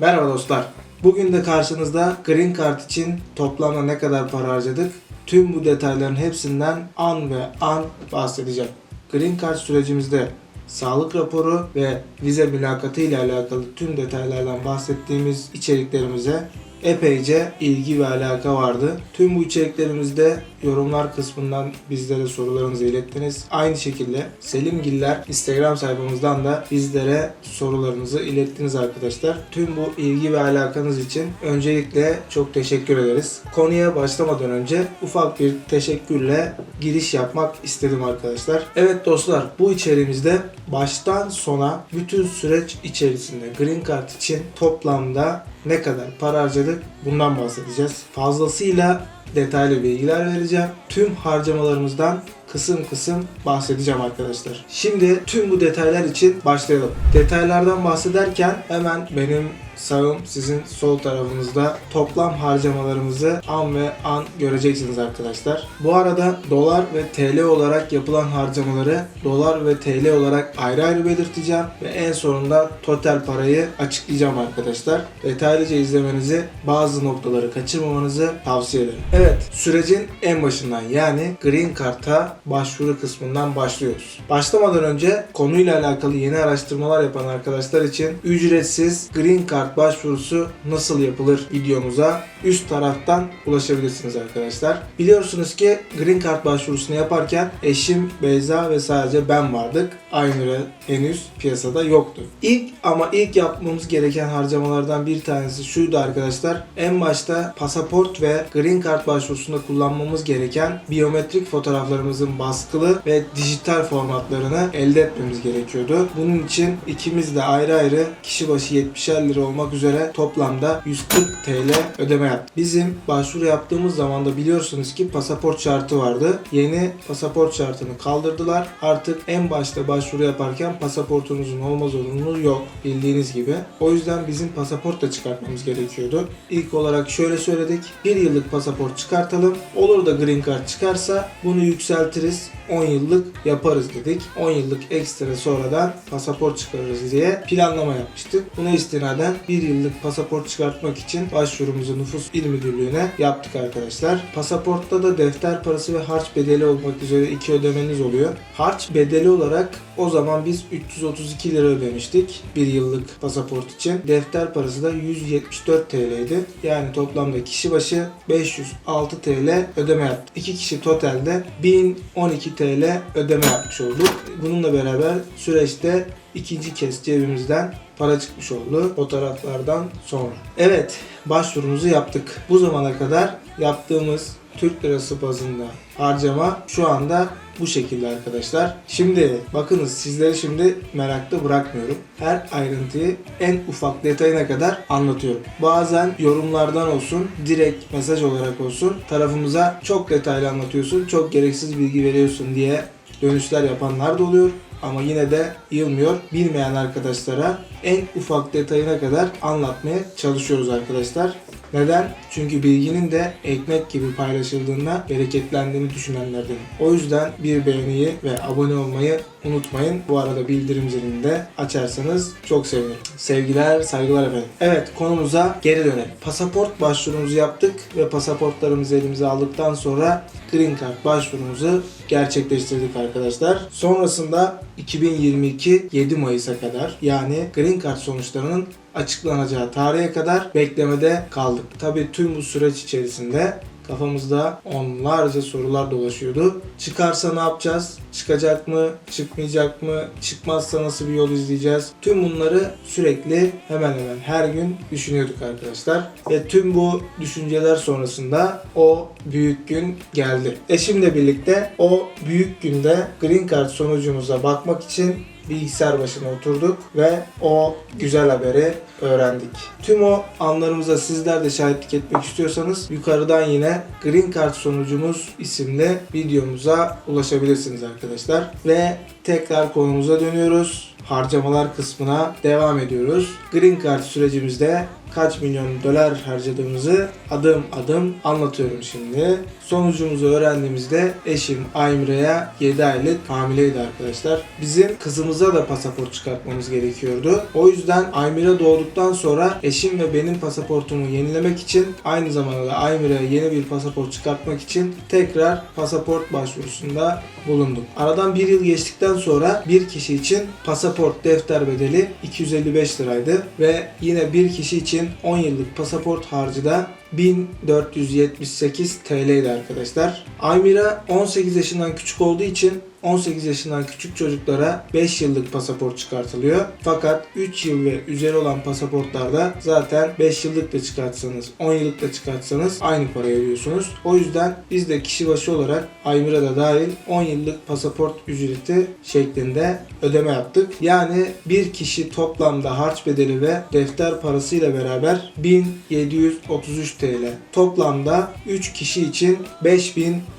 Merhaba dostlar. Bugün de karşınızda Green Card için toplamda ne kadar para harcadık? Tüm bu detayların hepsinden an ve an bahsedeceğim. Green Card sürecimizde sağlık raporu ve vize mülakatı ile alakalı tüm detaylardan bahsettiğimiz içeriklerimize epeyce ilgi ve alaka vardı. Tüm bu içeriklerimizde yorumlar kısmından bizlere sorularınızı ilettiniz. Aynı şekilde Selim Giller Instagram sayfamızdan da bizlere sorularınızı ilettiniz arkadaşlar. Tüm bu ilgi ve alakanız için öncelikle çok teşekkür ederiz. Konuya başlamadan önce ufak bir teşekkürle giriş yapmak istedim arkadaşlar. Evet dostlar bu içeriğimizde baştan sona bütün süreç içerisinde Green Card için toplamda ne kadar para harcadık bundan bahsedeceğiz. Fazlasıyla detaylı bilgiler vereceğim. Tüm harcamalarımızdan kısım kısım bahsedeceğim arkadaşlar. Şimdi tüm bu detaylar için başlayalım. Detaylardan bahsederken hemen benim sağım sizin sol tarafınızda toplam harcamalarımızı an ve an göreceksiniz arkadaşlar. Bu arada dolar ve TL olarak yapılan harcamaları dolar ve TL olarak ayrı ayrı belirteceğim ve en sonunda total parayı açıklayacağım arkadaşlar. Detaylıca izlemenizi bazı noktaları kaçırmamanızı tavsiye ederim. Evet sürecin en başından yani Green Card'a başvuru kısmından başlıyoruz. Başlamadan önce konuyla alakalı yeni araştırmalar yapan arkadaşlar için ücretsiz Green Card başvurusu nasıl yapılır videomuza üst taraftan ulaşabilirsiniz arkadaşlar. Biliyorsunuz ki Green Card başvurusunu yaparken eşim Beyza ve sadece ben vardık. Aynur'a henüz piyasada yoktu. İlk ama ilk yapmamız gereken harcamalardan bir tanesi şuydu arkadaşlar. En başta pasaport ve Green Card başvurusunda kullanmamız gereken biyometrik fotoğraflarımızın baskılı ve dijital formatlarını elde etmemiz gerekiyordu. Bunun için ikimiz de ayrı ayrı kişi başı 70'er lira olmak üzere toplamda 140 TL ödeme yaptık. Bizim başvuru yaptığımız zaman da biliyorsunuz ki pasaport şartı vardı. Yeni pasaport şartını kaldırdılar. Artık en başta başvuru yaparken pasaportunuzun olma zorunluluğu yok bildiğiniz gibi. O yüzden bizim pasaport da çıkartmamız gerekiyordu. İlk olarak şöyle söyledik. Bir yıllık pasaport çıkartalım. Olur da green card çıkarsa bunu yükseltiriz. 10 yıllık yaparız dedik. 10 yıllık ekstra sonradan pasaport çıkarırız diye planlama yapmıştık. Buna istinaden bir yıllık pasaport çıkartmak için başvurumuzu nüfus il müdürlüğüne yaptık arkadaşlar. Pasaportta da defter parası ve harç bedeli olmak üzere iki ödemeniz oluyor. Harç bedeli olarak o zaman biz 332 lira ödemiştik bir yıllık pasaport için. Defter parası da 174 TL'ydi. Yani toplamda kişi başı 506 TL ödeme yaptık. İki kişi totalde 1012 TL ödeme yapmış olduk. Bununla beraber süreçte ikinci kez cebimizden para çıkmış oldu fotoğraflardan sonra. Evet başvurumuzu yaptık. Bu zamana kadar yaptığımız Türk lirası bazında harcama şu anda bu şekilde arkadaşlar. Şimdi bakınız sizleri şimdi merakta bırakmıyorum. Her ayrıntıyı en ufak detayına kadar anlatıyorum. Bazen yorumlardan olsun, direkt mesaj olarak olsun tarafımıza çok detaylı anlatıyorsun, çok gereksiz bilgi veriyorsun diye dönüşler yapanlar da oluyor ama yine de yılmıyor. Bilmeyen arkadaşlara en ufak detayına kadar anlatmaya çalışıyoruz arkadaşlar. Neden? Çünkü bilginin de ekmek gibi paylaşıldığında bereketlendiğini düşünenlerdenim. O yüzden bir beğeniyi ve abone olmayı unutmayın. Bu arada bildirim zilini de açarsanız çok sevinirim. Sevgiler, saygılar efendim. Evet konumuza geri dönelim. Pasaport başvurumuzu yaptık ve pasaportlarımızı elimize aldıktan sonra Green Card başvurumuzu gerçekleştirdik arkadaşlar. Sonrasında 2022 7 Mayıs'a kadar yani Green Card sonuçlarının açıklanacağı tarihe kadar beklemede kaldık. Tabii tüm bu süreç içerisinde kafamızda onlarca sorular dolaşıyordu. Çıkarsa ne yapacağız? Çıkacak mı? Çıkmayacak mı? Çıkmazsa nasıl bir yol izleyeceğiz? Tüm bunları sürekli hemen hemen her gün düşünüyorduk arkadaşlar. Ve tüm bu düşünceler sonrasında o büyük gün geldi. Eşimle birlikte o büyük günde Green Card sonucumuza bakmak için bilgisayar başına oturduk ve o güzel haberi öğrendik. Tüm o anlarımıza sizler de şahitlik etmek istiyorsanız yukarıdan yine Green Card sonucumuz isimli videomuza ulaşabilirsiniz arkadaşlar. Ve tekrar konumuza dönüyoruz. Harcamalar kısmına devam ediyoruz. Green Card sürecimizde kaç milyon dolar harcadığımızı adım adım anlatıyorum şimdi. Sonucumuzu öğrendiğimizde eşim Aymira'ya 7 aylık hamileydi arkadaşlar. Bizim kızımıza da pasaport çıkartmamız gerekiyordu. O yüzden Aymira doğduktan sonra eşim ve benim pasaportumu yenilemek için aynı zamanda da Aymira'ya yeni bir pasaport çıkartmak için tekrar pasaport başvurusunda bulunduk. Aradan bir yıl geçtikten sonra bir kişi için pasaport defter bedeli 255 liraydı ve yine bir kişi için 10 yıllık pasaport harcı da 1478 TL'ydi arkadaşlar. Aymira 18 yaşından küçük olduğu için 18 yaşından küçük çocuklara 5 yıllık pasaport çıkartılıyor. Fakat 3 yıl ve üzeri olan pasaportlarda zaten 5 yıllık da çıkartsanız, 10 yıllık da çıkartsanız aynı parayı ödüyorsunuz. O yüzden biz de kişi başı olarak Aymira da dahil 10 yıllık pasaport ücreti şeklinde ödeme yaptık. Yani bir kişi toplamda harç bedeli ve defter parasıyla beraber 1733 TL. Toplamda 3 kişi için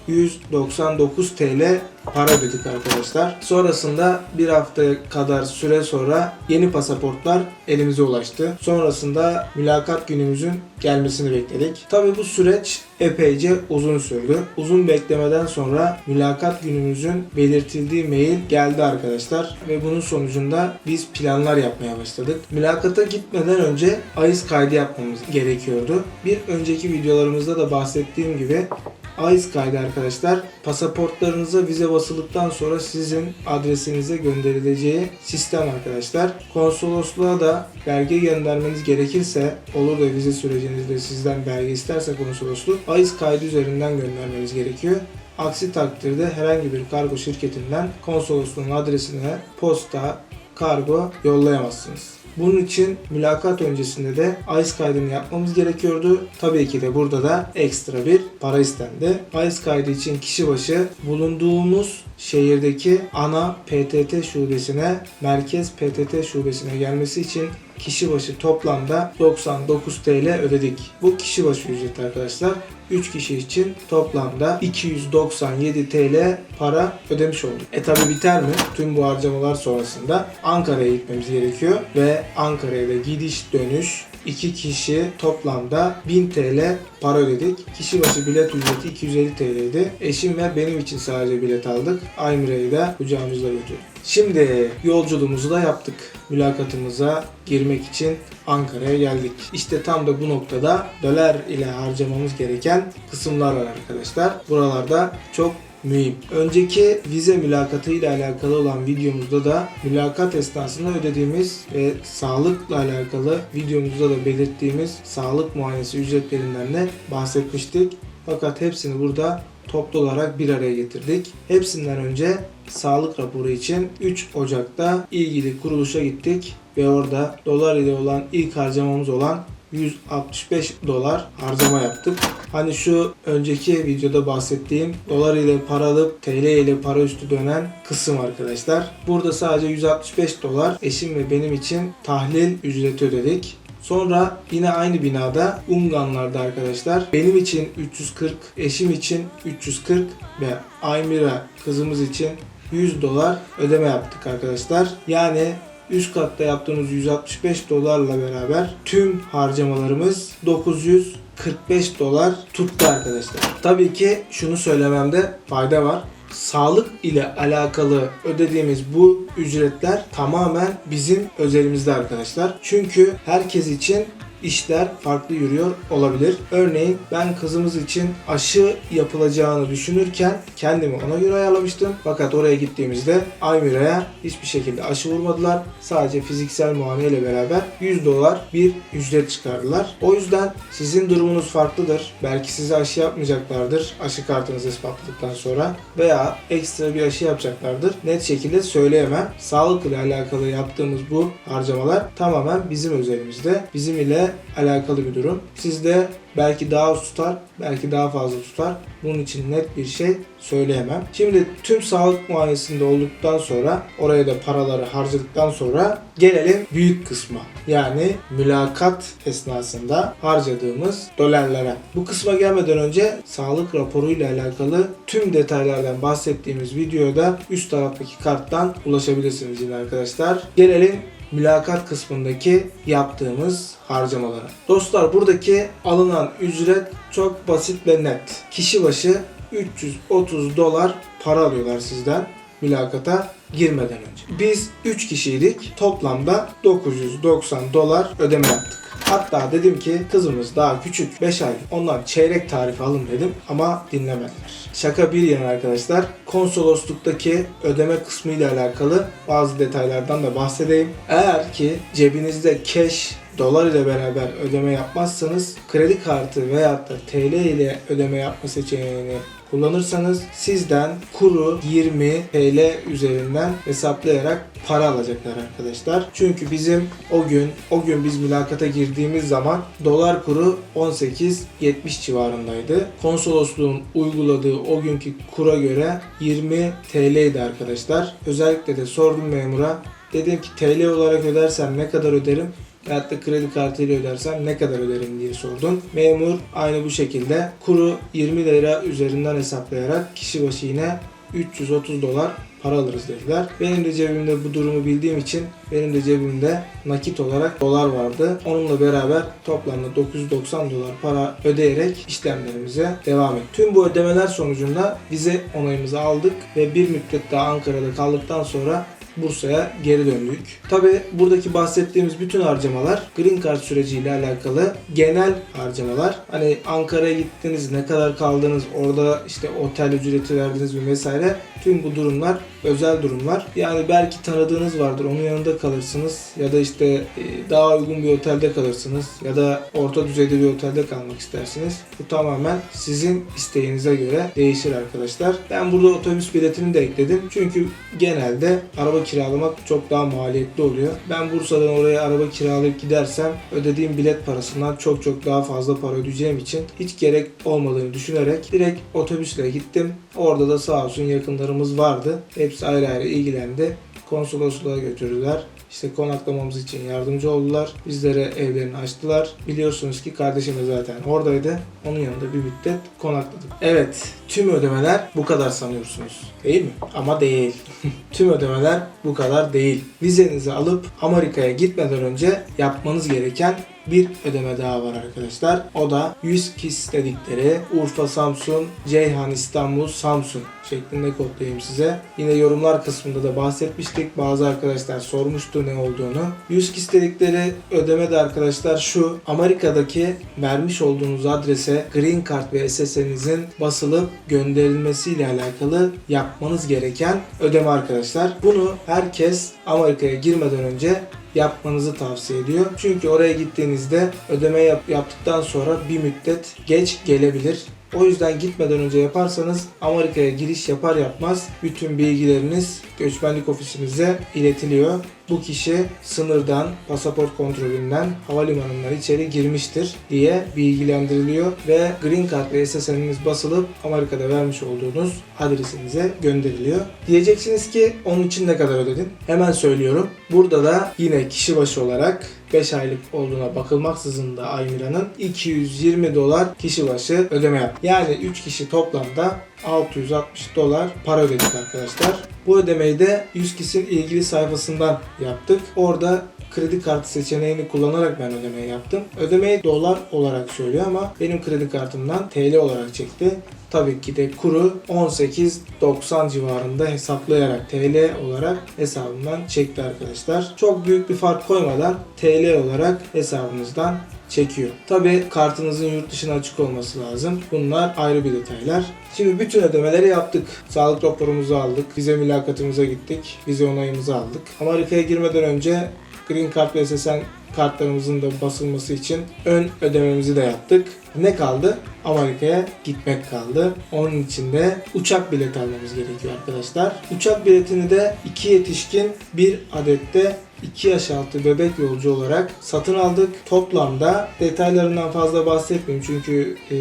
5199 TL para ödedik arkadaşlar. Sonrasında bir hafta kadar süre sonra yeni pasaportlar elimize ulaştı. Sonrasında mülakat günümüzün gelmesini bekledik. Tabi bu süreç epeyce uzun sürdü. Uzun beklemeden sonra mülakat günümüzün belirtildiği mail geldi arkadaşlar ve bunun sonucunda biz planlar yapmaya başladık. Mülakata gitmeden önce AIS kaydı yapmamız gerekiyordu. Bir önceki videolarımızda da bahsettiğim gibi AIS kaydı arkadaşlar pasaportlarınıza vize basıldıktan sonra sizin adresinize gönderileceği sistem arkadaşlar. Konsolosluğa da belge göndermeniz gerekirse olur da vize sürecinizde sizden belge isterse konsolosluk AIS kaydı üzerinden göndermeniz gerekiyor. Aksi takdirde herhangi bir kargo şirketinden konsolosluğun adresine posta, kargo yollayamazsınız. Bunun için mülakat öncesinde de ICE kaydını yapmamız gerekiyordu. Tabii ki de burada da ekstra bir para istendi. ICE kaydı için kişi başı bulunduğumuz şehirdeki ana PTT şubesine, merkez PTT şubesine gelmesi için kişi başı toplamda 99 TL ödedik. Bu kişi başı ücret arkadaşlar. 3 kişi için toplamda 297 TL para ödemiş olduk. E tabi biter mi? Tüm bu harcamalar sonrasında Ankara'ya gitmemiz gerekiyor ve Ankara'ya da gidiş dönüş 2 kişi toplamda 1000 TL para ödedik. Kişi başı bilet ücreti 250 TL'ydi. Eşim ve benim için sadece bilet aldık. Aymira'yı da kucağımızda götürdük. Şimdi yolculuğumuzu da yaptık. Mülakatımıza girmek için Ankara'ya geldik. İşte tam da bu noktada dolar ile harcamamız gereken kısımlar var arkadaşlar. Buralarda çok mühim. Önceki vize mülakatı ile alakalı olan videomuzda da mülakat esnasında ödediğimiz ve sağlıkla alakalı videomuzda da belirttiğimiz sağlık muayenesi ücretlerinden de bahsetmiştik. Fakat hepsini burada toplu olarak bir araya getirdik. Hepsinden önce sağlık raporu için 3 Ocak'ta ilgili kuruluşa gittik ve orada dolar ile olan ilk harcamamız olan 165 dolar harcama yaptık. Hani şu önceki videoda bahsettiğim dolar ile para alıp TL ile para üstü dönen kısım arkadaşlar. Burada sadece 165 dolar eşim ve benim için tahlil ücreti ödedik. Sonra yine aynı binada Unganlar'da arkadaşlar benim için 340, eşim için 340 ve Aymira kızımız için 100 dolar ödeme yaptık arkadaşlar. Yani üst katta yaptığımız 165 dolarla beraber tüm harcamalarımız 945 dolar tuttu arkadaşlar. Tabii ki şunu söylememde fayda var. Sağlık ile alakalı ödediğimiz bu ücretler tamamen bizim özelimizde arkadaşlar. Çünkü herkes için işler farklı yürüyor olabilir. Örneğin ben kızımız için aşı yapılacağını düşünürken kendimi ona göre ayarlamıştım. Fakat oraya gittiğimizde Aymira'ya hiçbir şekilde aşı vurmadılar. Sadece fiziksel muayene ile beraber 100 dolar bir ücret çıkardılar. O yüzden sizin durumunuz farklıdır. Belki size aşı yapmayacaklardır aşı kartınızı ispatladıktan sonra veya ekstra bir aşı yapacaklardır. Net şekilde söyleyemem. Sağlık ile alakalı yaptığımız bu harcamalar tamamen bizim özelimizde. Bizim ile alakalı bir durum. Sizde belki daha az tutar, belki daha fazla tutar. Bunun için net bir şey söyleyemem. Şimdi tüm sağlık muayenesinde olduktan sonra oraya da paraları harcadıktan sonra gelelim büyük kısma. Yani mülakat esnasında harcadığımız dolarlara. Bu kısma gelmeden önce sağlık raporuyla alakalı tüm detaylardan bahsettiğimiz videoda üst taraftaki karttan ulaşabilirsiniz yine arkadaşlar. Gelelim mülakat kısmındaki yaptığımız harcamalara. Dostlar buradaki alınan ücret çok basit ve net. Kişi başı 330 dolar para alıyorlar sizden mülakata girmeden önce. Biz 3 kişiydik. Toplamda 990 dolar ödeme yaptık. Hatta dedim ki kızımız daha küçük 5 aylık ondan çeyrek tarifi alın dedim ama dinlemediler. Şaka bir yana arkadaşlar konsolosluktaki ödeme kısmı ile alakalı bazı detaylardan da bahsedeyim. Eğer ki cebinizde cash dolar ile beraber ödeme yapmazsanız kredi kartı veyahut da TL ile ödeme yapma seçeneğini kullanırsanız sizden kuru 20 TL üzerinden hesaplayarak para alacaklar arkadaşlar. Çünkü bizim o gün o gün biz mülakata girdiğimiz zaman dolar kuru 18.70 civarındaydı. Konsolosluğun uyguladığı o günkü kura göre 20 TL'ydi arkadaşlar. Özellikle de sordum memura. Dedim ki TL olarak ödersem ne kadar öderim? Veyahut da kredi kartıyla ödersem ne kadar öderim diye sordum. Memur aynı bu şekilde kuru 20 lira üzerinden hesaplayarak kişi başı yine 330 dolar para alırız dediler. Benim de cebimde bu durumu bildiğim için benim de cebimde nakit olarak dolar vardı. Onunla beraber toplamda 990 dolar para ödeyerek işlemlerimize devam ettik. Tüm bu ödemeler sonucunda vize onayımızı aldık ve bir müddet daha Ankara'da kaldıktan sonra Bursa'ya geri döndük. Tabi buradaki bahsettiğimiz bütün harcamalar Green Card süreciyle alakalı genel harcamalar. Hani Ankara'ya gittiniz, ne kadar kaldınız, orada işte otel ücreti verdiniz mi vesaire. Tüm bu durumlar özel durumlar. Yani belki tanıdığınız vardır, onun yanında kalırsınız ya da işte e, daha uygun bir otelde kalırsınız ya da orta düzeyde bir otelde kalmak istersiniz. Bu tamamen sizin isteğinize göre değişir arkadaşlar. Ben burada otobüs biletini de ekledim. Çünkü genelde araba kiralamak çok daha maliyetli oluyor. Ben Bursa'dan oraya araba kiralayıp gidersem ödediğim bilet parasından çok çok daha fazla para ödeyeceğim için hiç gerek olmadığını düşünerek direkt otobüsle gittim. Orada da sağ olsun yakınlarımız vardı. Hepsi ayrı ayrı ilgilendi. Konsolosluğa götürdüler. İşte konaklamamız için yardımcı oldular. Bizlere evlerini açtılar. Biliyorsunuz ki kardeşim de zaten oradaydı. Onun yanında bir müddet konakladık. Evet, tüm ödemeler bu kadar sanıyorsunuz. Değil mi? Ama değil. tüm ödemeler bu kadar değil. Vizenizi alıp Amerika'ya gitmeden önce yapmanız gereken bir ödeme daha var arkadaşlar. O da 100 kis dedikleri Urfa, Samsun, Ceyhan, İstanbul, Samsun şeklinde kodlayayım size. Yine yorumlar kısmında da bahsetmiştik. Bazı arkadaşlar sormuştu ne olduğunu. 100 kis dedikleri ödeme de arkadaşlar şu. Amerika'daki vermiş olduğunuz adrese Green Card ve SSN'inizin basılıp gönderilmesiyle alakalı yapmanız gereken ödeme arkadaşlar. Bunu herkes Amerika'ya girmeden önce yapmanızı tavsiye ediyor. Çünkü oraya gittiğinizde ödeme yap- yaptıktan sonra bir müddet geç gelebilir. O yüzden gitmeden önce yaparsanız Amerika'ya giriş yapar yapmaz bütün bilgileriniz göçmenlik ofisimize iletiliyor. Bu kişi sınırdan, pasaport kontrolünden, havalimanından içeri girmiştir diye bilgilendiriliyor ve Green Card ve SSN'iniz basılıp Amerika'da vermiş olduğunuz adresinize gönderiliyor. Diyeceksiniz ki onun için ne kadar ödedin? Hemen söylüyorum. Burada da yine kişi başı olarak 5 aylık olduğuna bakılmaksızın da Aymira'nın 220 dolar kişi başı ödeme yap. Yani 3 kişi toplamda 660 dolar para ödedik arkadaşlar. Bu ödemeyi de 100 kişinin ilgili sayfasından yaptık. Orada kredi kartı seçeneğini kullanarak ben ödemeyi yaptım. Ödemeyi dolar olarak söylüyor ama benim kredi kartımdan TL olarak çekti. Tabii ki de kuru 18.90 civarında hesaplayarak TL olarak hesabımdan çekti arkadaşlar. Çok büyük bir fark koymadan TL olarak hesabınızdan çekiyor. Tabi kartınızın yurt dışına açık olması lazım. Bunlar ayrı bir detaylar. Şimdi bütün ödemeleri yaptık. Sağlık raporumuzu aldık. Vize mülakatımıza gittik. Vize onayımızı aldık. Amerika'ya girmeden önce Green Card ve SSN kartlarımızın da basılması için ön ödememizi de yaptık. Ne kaldı? Amerika'ya gitmek kaldı. Onun için de uçak bileti almamız gerekiyor arkadaşlar. Uçak biletini de iki yetişkin bir adette 2 yaş altı bebek yolcu olarak satın aldık. Toplamda detaylarından fazla bahsetmeyeyim çünkü e,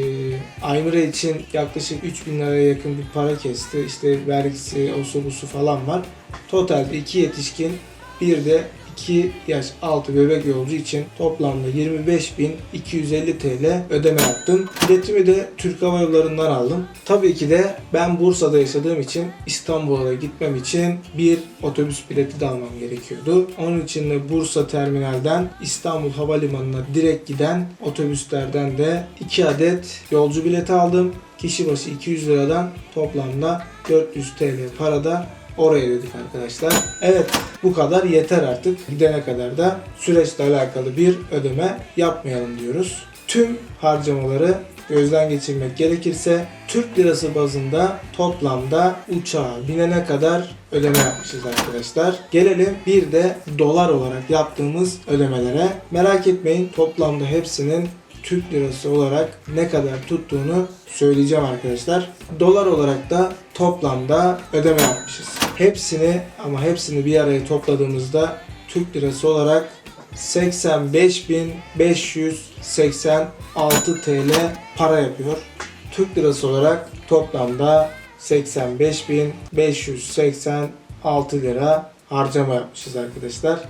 Aymira için yaklaşık 3000 liraya yakın bir para kesti. İşte vergisi, osu busu falan var. Totalde 2 yetişkin bir de 2 yaş altı bebek yolcu için toplamda 25.250 TL ödeme yaptım. Biletimi de Türk Hava Yolları'ndan aldım. Tabii ki de ben Bursa'da yaşadığım için İstanbul'a gitmem için bir otobüs bileti de almam gerekiyordu. Onun için de Bursa terminalden İstanbul Havalimanı'na direkt giden otobüslerden de 2 adet yolcu bileti aldım. Kişi başı 200 liradan toplamda 400 TL parada oraya ödedik arkadaşlar. Evet bu kadar yeter artık. Gidene kadar da süreçle alakalı bir ödeme yapmayalım diyoruz. Tüm harcamaları gözden geçirmek gerekirse Türk lirası bazında toplamda uçağa binene kadar ödeme yapmışız arkadaşlar. Gelelim bir de dolar olarak yaptığımız ödemelere. Merak etmeyin toplamda hepsinin Türk lirası olarak ne kadar tuttuğunu söyleyeceğim arkadaşlar. Dolar olarak da toplamda ödeme yapmışız. Hepsini ama hepsini bir araya topladığımızda Türk lirası olarak 85.586 TL para yapıyor. Türk lirası olarak toplamda 85.586 lira harcama yapmışız arkadaşlar.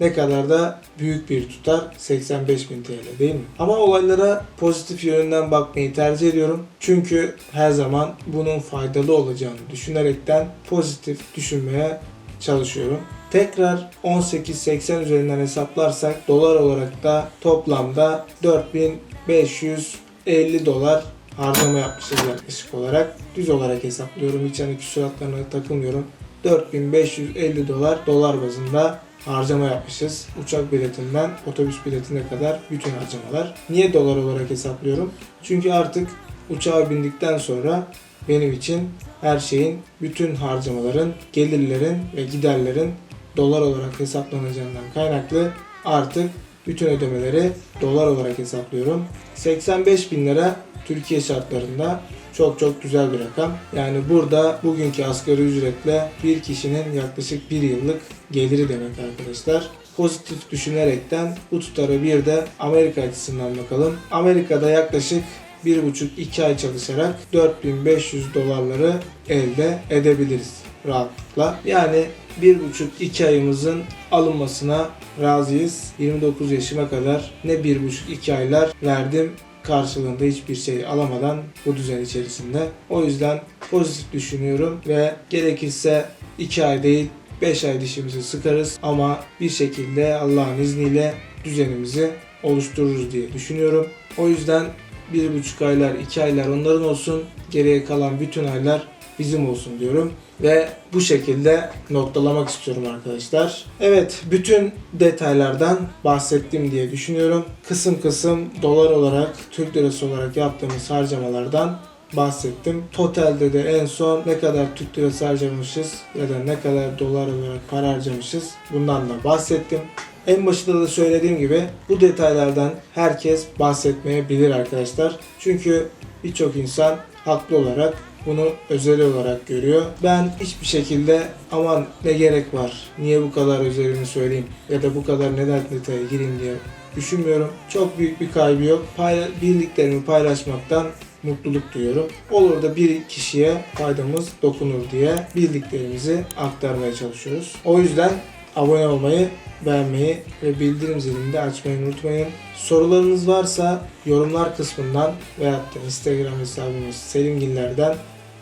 Ne kadar da büyük bir tutar 85.000 TL değil mi? Ama olaylara pozitif yönünden bakmayı tercih ediyorum. Çünkü her zaman bunun faydalı olacağını düşünerekten pozitif düşünmeye çalışıyorum. Tekrar 18.80 üzerinden hesaplarsak dolar olarak da toplamda 4550 dolar harcama yapmışız yaklaşık olarak. Düz olarak hesaplıyorum. Hiç hani küsuratlarına takılmıyorum. 4550 dolar dolar bazında harcama yapmışız. Uçak biletinden otobüs biletine kadar bütün harcamalar. Niye dolar olarak hesaplıyorum? Çünkü artık uçağa bindikten sonra benim için her şeyin, bütün harcamaların, gelirlerin ve giderlerin dolar olarak hesaplanacağından kaynaklı artık bütün ödemeleri dolar olarak hesaplıyorum. 85 bin lira Türkiye şartlarında çok çok güzel bir rakam. Yani burada bugünkü asgari ücretle bir kişinin yaklaşık bir yıllık geliri demek arkadaşlar. Pozitif düşünerekten bu tutara bir de Amerika açısından bakalım. Amerika'da yaklaşık 1,5-2 ay çalışarak 4500 dolarları elde edebiliriz rahatlıkla. Yani 1,5-2 ayımızın alınmasına razıyız. 29 yaşıma kadar ne 1,5-2 aylar verdim karşılığında hiçbir şey alamadan bu düzen içerisinde. O yüzden pozitif düşünüyorum ve gerekirse 2 ay değil 5 ay dişimizi sıkarız ama bir şekilde Allah'ın izniyle düzenimizi oluştururuz diye düşünüyorum. O yüzden bir buçuk aylar, iki aylar onların olsun. Geriye kalan bütün aylar bizim olsun diyorum. Ve bu şekilde noktalamak istiyorum arkadaşlar. Evet, bütün detaylardan bahsettim diye düşünüyorum. Kısım kısım dolar olarak, Türk lirası olarak yaptığımız harcamalardan bahsettim. Totalde de en son ne kadar Türk lirası harcamışız ya da ne kadar dolar olarak para harcamışız bundan da bahsettim. En başında da söylediğim gibi bu detaylardan herkes bahsetmeyebilir arkadaşlar. Çünkü birçok insan haklı olarak bunu özel olarak görüyor. Ben hiçbir şekilde aman ne gerek var, niye bu kadar özelini söyleyeyim ya da bu kadar neden detaya gireyim diye düşünmüyorum. Çok büyük bir kaybı yok. Payla- bildiklerimi paylaşmaktan mutluluk duyuyorum. Olur da bir kişiye faydamız dokunur diye bildiklerimizi aktarmaya çalışıyoruz. O yüzden abone olmayı, beğenmeyi ve bildirim zilini de açmayı unutmayın. Sorularınız varsa yorumlar kısmından veyahut da Instagram hesabımız Selimgiller'den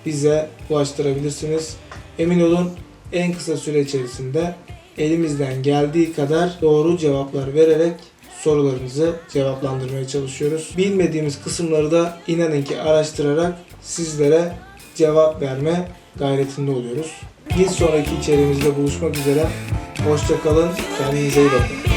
bize ulaştırabilirsiniz. Emin olun en kısa süre içerisinde elimizden geldiği kadar doğru cevaplar vererek sorularınızı cevaplandırmaya çalışıyoruz. Bilmediğimiz kısımları da inanın ki araştırarak sizlere cevap verme gayretinde oluyoruz. Bir sonraki içeriğimizde buluşmak üzere. Hoşçakalın. Kendinize iyi bakın.